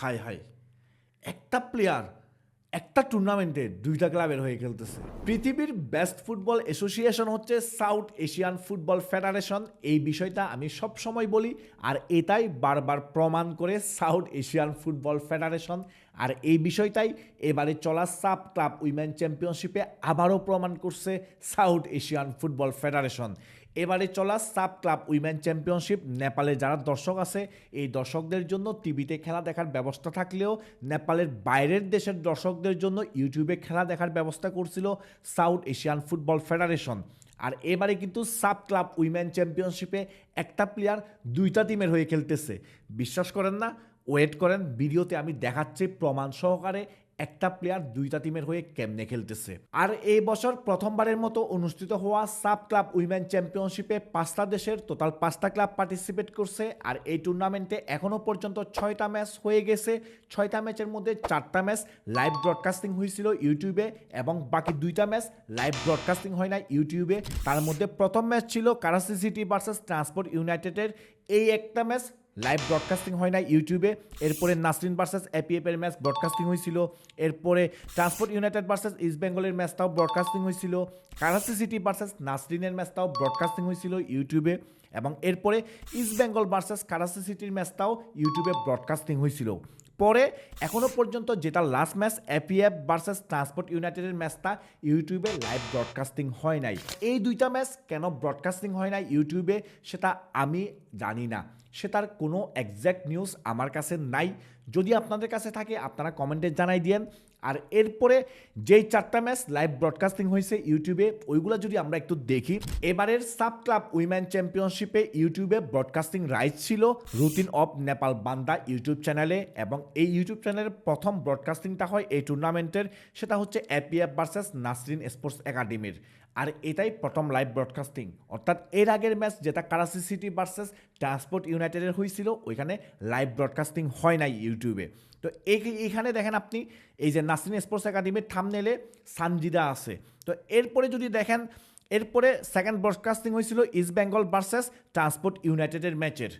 High high একটা player একটা টুর্নামেন্টে দুইটা ক্লাবের হয়ে খেলতেছে। পৃথিবীর বেস্ট ফুটবল অ্যাসোসিয়েশন হচ্ছে সাউথ এশিয়ান ফুটবল ফেডারেশন এই বিষয়টা আমি সব সময় বলি, আর এটাই বারবার প্রমাণ করে সাউথ এশিয়ান ফুটবল ফেডারেশন আর এই বিষয়টাই এবারে চলা সাব ক্লাব উইমেন চ্যাম্পিয়নশিপে আবারও প্রমাণ করছে সাউথ এশিয়ান ফুটবল ফেডারেশন। এবারে চলা সাব ক্লাব উইমেন চ্যাম্পিয়নশিপ, নেপালে যারা দর্শক আছে, এই দর্শকদের জন্য টিভিতে খেলা দেখার ব্যবস্থা থাকলেও নেপালের বাইরের দেশের দর্শকদের জন্য ইউটিউবে খেলা দেখার ব্যবস্থা করছিল সাউথ এশিয়ান ফুটবল ফেডারেশন। আর এবারে কিন্তু সাব ক্লাব উইমেন চ্যাম্পিয়নশিপে একটা প্লেয়ার দুইটা টিমের হয়ে খেলতেছে। বিশ্বাস করেন না ওয়েট করেন, ভিডিওতে আমি দেখাচ্ছি প্রমাণ সহকারে একটা প্লেয়ার দুইটা টিমের হয়ে কেমনে খেলতেছে। আর এই বছর প্রথমবারের মতো অনুষ্ঠিত হওয়া সাব ক্লাব উইমেন চ্যাম্পিয়নশিপে পাঁচটা দেশের টোটাল পাঁচটা ক্লাব পার্টিসিপেট করছে। আর এই টুর্নামেন্টে এখনও পর্যন্ত ছয়টা ম্যাচ হয়ে গেছে। ছয়টা ম্যাচের মধ্যে চারটা ম্যাচ লাইভ ব্রডকাস্টিং হয়েছিল ইউটিউবে এবং বাকি দুইটা ম্যাচ লাইভ ব্রডকাস্টিং হয় না ইউটিউবে। তার মধ্যে প্রথম ম্যাচ ছিল কারাসি সিটি ভার্সেস ট্রান্সপোর্ট ইউনাইটেডের এই একটা ম্যাচ লাইভ ব্রডকাস্টিং হয় না ইউটিউবে এরপরে নাসরিন ভার্সেস এপিএফের ম্যাচ ব্রডকাস্টিং হয়েছিল এরপরে ট্রান্সপোর্ট ইউনাইটেড ভার্সেস ইস্ট বেঙ্গলের ম্যাচটাও ব্রডকাস্টিং হয়েছিল কারাসি সিটি ভার্সেস নাসরিনের ম্যাচটাও ব্রডকাস্টিং হয়েছিল ইউটিউবে এবং এরপরে ইস্ট বেঙ্গল ভার্সেস কারাসি সিটির ম্যাচটাও ইউটিউবে ব্রডকাস্টিং হয়েছিল পরে এখনও পর্যন্ত যেটা last match APF versus transport ইউনাইটেডের ম্যাচটা ইউটিউবে লাইভ ব্রডকাস্টিং হয় নাই। এই দুইটা ম্যাচ কেন ব্রডকাস্টিং হয় নাই ইউটিউবে সেটা আমি জানি না। সেটার কোনো একজ্যাক্ট নিউজ আমার কাছে নাই। যদি আপনাদের কাছে থাকে, আপনারা কমেন্টে জানাই দিয়েন। আর এরপরে যেই চারটা ম্যাচ লাইভ ব্রডকাস্টিং হয়েছে ইউটিউবে ওইগুলো যদি আমরা একটু দেখি, এবারের সাব ক্লাব উইমেন চ্যাম্পিয়নশিপে ইউটিউবে ব্রডকাস্টিং রাইট ছিল রুটিন অফ নেপাল বান্দা ইউটিউব চ্যানেলে এবং এই ইউটিউব চ্যানেলের প্রথম ব্রডকাস্টিংটা হয় এই টুর্নামেন্টের সেটা হচ্ছে এপিএফ ভার্সেস নাসরিন স্পোর্টস একাডেমির আর এটাই প্রথম লাইভ ব্রডকাস্টিং অর্থাৎ এর আগের ম্যাচ যেটা কারাসি সিটি ভার্সেস ট্রান্সপোর্ট ইউনাইটেডের হয়েছিল, ওইখানে লাইভ ব্রডকাস্টিং হয় নাই ইউটিউবে তো এই- এইখানে দেখেন আপনি, এই যে নাসরিন স্পোর্টস একাডেমির থামনেলে সানজিদা আছে। তো এরপরে যদি দেখেন, এরপরে সেকেন্ড ব্রডকাস্টিং হয়েছিল ইস্ট বেঙ্গল ভার্সেস ট্রান্সপোর্ট ইউনাইটেডের ম্যাচের।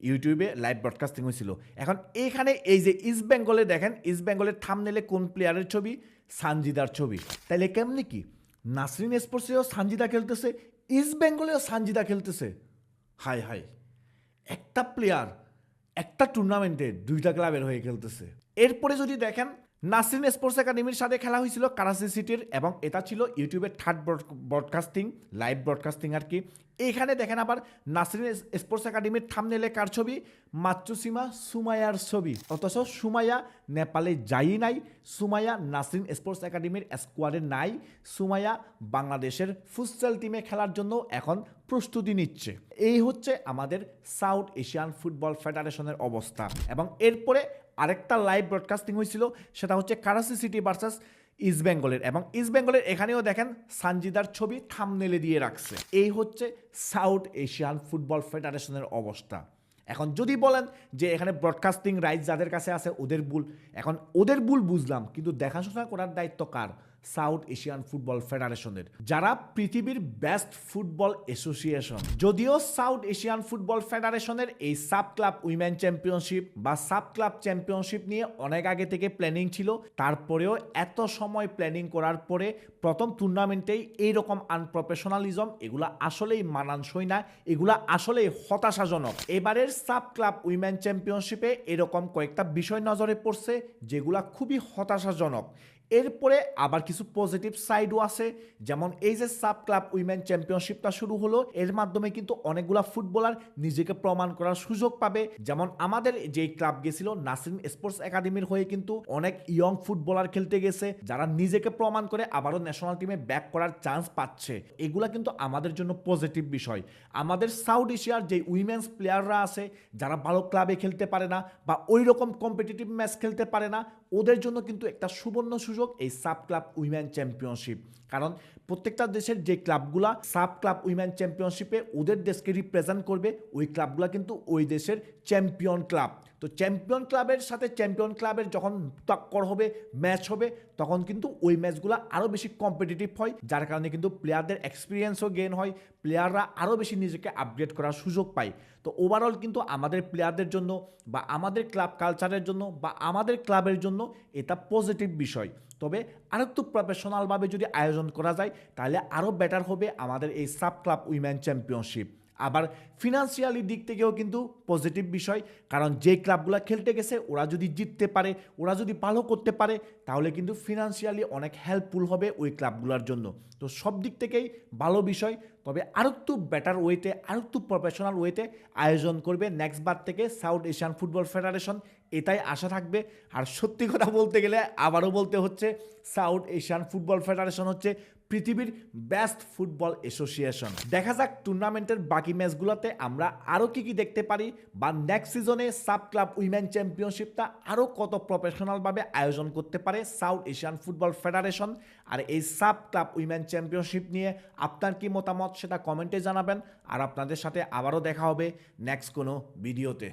ইউটিউবে লাইভ ব্রডকাস্টিং হয়েছিল। এখন এইখানে এই যে ইস্ট বেঙ্গলে দেখেন ইস্ট বেঙ্গলের থামনেলে কোন প্লেয়ারের ছবি? সানজিদার ছবি। তাইলে কেমনি কি? নাসরিন স্পোর্টসেও সানজিদা খেলতেছে ইস্ট বেঙ্গলেও সানজিদা খেলতেছে। হাই হাই একটা প্লেয়ার একটা টুর্নামেন্টে দুইটা ক্লাবের হয়ে খেলতেছে। এরপরে যদি দেখেন, নাসরিন স্পোর্টস একাডেমির সাথে খেলা হয়েছিল কারাসি সিটির এবং এটা ছিল ইউটিউবের থার্ড ব্রডকাস্টিং লাইভ ব্রডকাস্টিং আর কি। এখানে দেখেন আবার নাসরিন স্পোর্টস একাডেমির থামনেলে কার ছবি? মাতৃসীমা সুমায়ার ছবি। অথচ সুমায়া নেপালে যাই নাই সুমায়া নাসরিন স্পোর্টস একাডেমির স্কোয়াডে নাই সুমায়া বাংলাদেশের ফুটসল টিমে খেলার জন্য এখন প্রস্তুতি নিচ্ছে। এই হচ্ছে আমাদের সাউথ এশিয়ান ফুটবল ফেডারেশনের অবস্থা এবং এরপরে আরেকটা লাইভ ব্রডকাস্টিং হয়েছিল, সেটা হচ্ছে কারাসি সিটি ভার্সাস ইস্ট বেঙ্গলের এবং ইস্ট বেঙ্গলের এখানেও দেখেন সানজিদার ছবি থামনেলে দিয়ে রাখছে। এই হচ্ছে সাউথ এশিয়ান ফুটবল ফেডারেশনের অবস্থা। এখন যদি বলেন যে এখানে ব্রডকাস্টিং রাইট যাদের কাছে আছে, ওদের ভুল। এখন ওদের ভুল বুঝলাম, কিন্তু দেখাশোনা করার দায়িত্ব কার? সাউথ এশিয়ান ফুটবল ফেডারেশনের, যারা পৃথিবীর বেস্ট ফুটবল অ্যাসোসিয়েশন। যদিও সাউথ এশিয়ান ফুটবল ফেডারেশনের এই সাব ক্লাব উইমেন চ্যাম্পিয়নশিপ বা সাব ক্লাব চ্যাম্পিয়নশিপ নিয়ে অনেক আগে থেকে প্ল্যানিং ছিল, তারপরেও এত সময় প্ল্যানিং করার পরে প্রথম টুর্নামেন্টেই এইরকম আনপ্রফেশনালিজম এগুলা আসলেই মানানসই না, এগুলা আসলেই হতাশাজনক। এবারের সাব ক্লাব উইমেন চ্যাম্পিয়নশিপে এরকম কয়েকটা বিষয় নজরে পড়ছে, যেগুলা খুবই হতাশাজনক। এরপরে আবার কিছু পজিটিভ সাইডও আছে। যেমন এই যে সাব ক্লাব উইমেন চ্যাম্পিয়নশিপটা শুরু হলো, এর মাধ্যমে কিন্তু অনেকগুলা ফুটবলার নিজেকে প্রমাণ করার সুযোগ পাবে। যেমন আমাদের যে ক্লাব গেছিল নাসরিন স্পোর্টস একাডেমির হয়ে কিন্তু অনেক ইয়ং ফুটবলার খেলতে গেছে, যারা নিজেকে প্রমাণ করে আবারও ন্যাশনাল টিমে ব্যাক করার চান্স পাচ্ছে। এগুলা কিন্তু আমাদের জন্য পজিটিভ বিষয়। আমাদের সাউথ এশিয়ার যে উইমেন্স প্লেয়াররা আছে, যারা ভালো ক্লাবে খেলতে পারে না বা ওই রকম কম্পিটিটিভ ম্যাচ খেলতে পারে না ওদের জন্য কিন্তু একটা সুবর্ণ সুযোগ এই সাব ক্লাব উইমেন চ্যাম্পিয়নশিপ। কারণ প্রত্যেকটা দেশের যে ক্লাবগুলা সাব ক্লাব উইমেন চ্যাম্পিয়নশিপে ওদের দেশকে রিপ্রেজেন্ট করবে, ওই ক্লাবগুলা কিন্তু ওই দেশের চ্যাম্পিয়ন ক্লাব তো চ্যাম্পিয়ন ক্লাবের সাথে চ্যাম্পিয়ন ক্লাবের যখন টক্কর হবে ম্যাচ হবে, তখন কিন্তু ওই ম্যাচগুলো আরও বেশি কম্পিটিটিভ হয়। যার কারণে কিন্তু প্লেয়ারদের এক্সপিরিয়েন্সও গেন হয় প্লেয়াররা আরও বেশি নিজেকে আপগ্রেড করার সুযোগ পায়। তো ওভারঅল কিন্তু আমাদের প্লেয়ারদের জন্য বা আমাদের ক্লাব কালচারের জন্য বা আমাদের ক্লাবের জন্য এটা পজিটিভ বিষয়। তবে আরেকটু প্রফেশনালভাবে যদি আয়োজন করা যায়, তাহলে আরও বেটার হবে আমাদের এই সাব ক্লাব উইমেন চ্যাম্পিয়নশিপ আবার ফিনান্সিয়ালি দিক থেকেও কিন্তু পজিটিভ বিষয়, কারণ যে ক্লাবগুলো খেলতে গেছে, ওরা যদি জিততে পারে, ওরা যদি ভালো করতে পারে, তাহলে কিন্তু ফিনান্সিয়ালি অনেক হেল্পফুল হবে ওই ক্লাবগুলোর জন্য। তো সব দিক থেকেই ভালো বিষয়, তবে আরও একটু বেটার ওয়েতে আরও একটু প্রফেশনাল ওয়েতে আয়োজন করবে নেক্সট বার থেকে সাউথ এশিয়ান ফুটবল ফেডারেশন এটাই আশা থাকবে। আর সত্যি কথা বলতে গেলে আবারও বলতে হচ্ছে সাউথ এশিয়ান ফুটবল ফেডারেশন হচ্ছে পৃথিবীর বেস্ট ফুটবল অ্যাসোসিয়েশন। দেখা যাক টুর্নামেন্টের বাকি ম্যাচগুলোতে আমরা আরও কি কি দেখতে পারি বা নেক্সট সিজনে সাব ক্লাব উইমেন চ্যাম্পিয়নশিপটা আরও কত প্রফেশনালভাবে আয়োজন করতে পারে সাউথ এশিয়ান ফুটবল ফেডারেশন। আর এই সাব ক্লাব উইমেন চ্যাম্পিয়নশিপ নিয়ে আপনার কি মতামত সেটা কমেন্টে জানাবেন। আর আপনাদের সাথে আবারও দেখা হবে নেক্সট কোনো ভিডিওতে।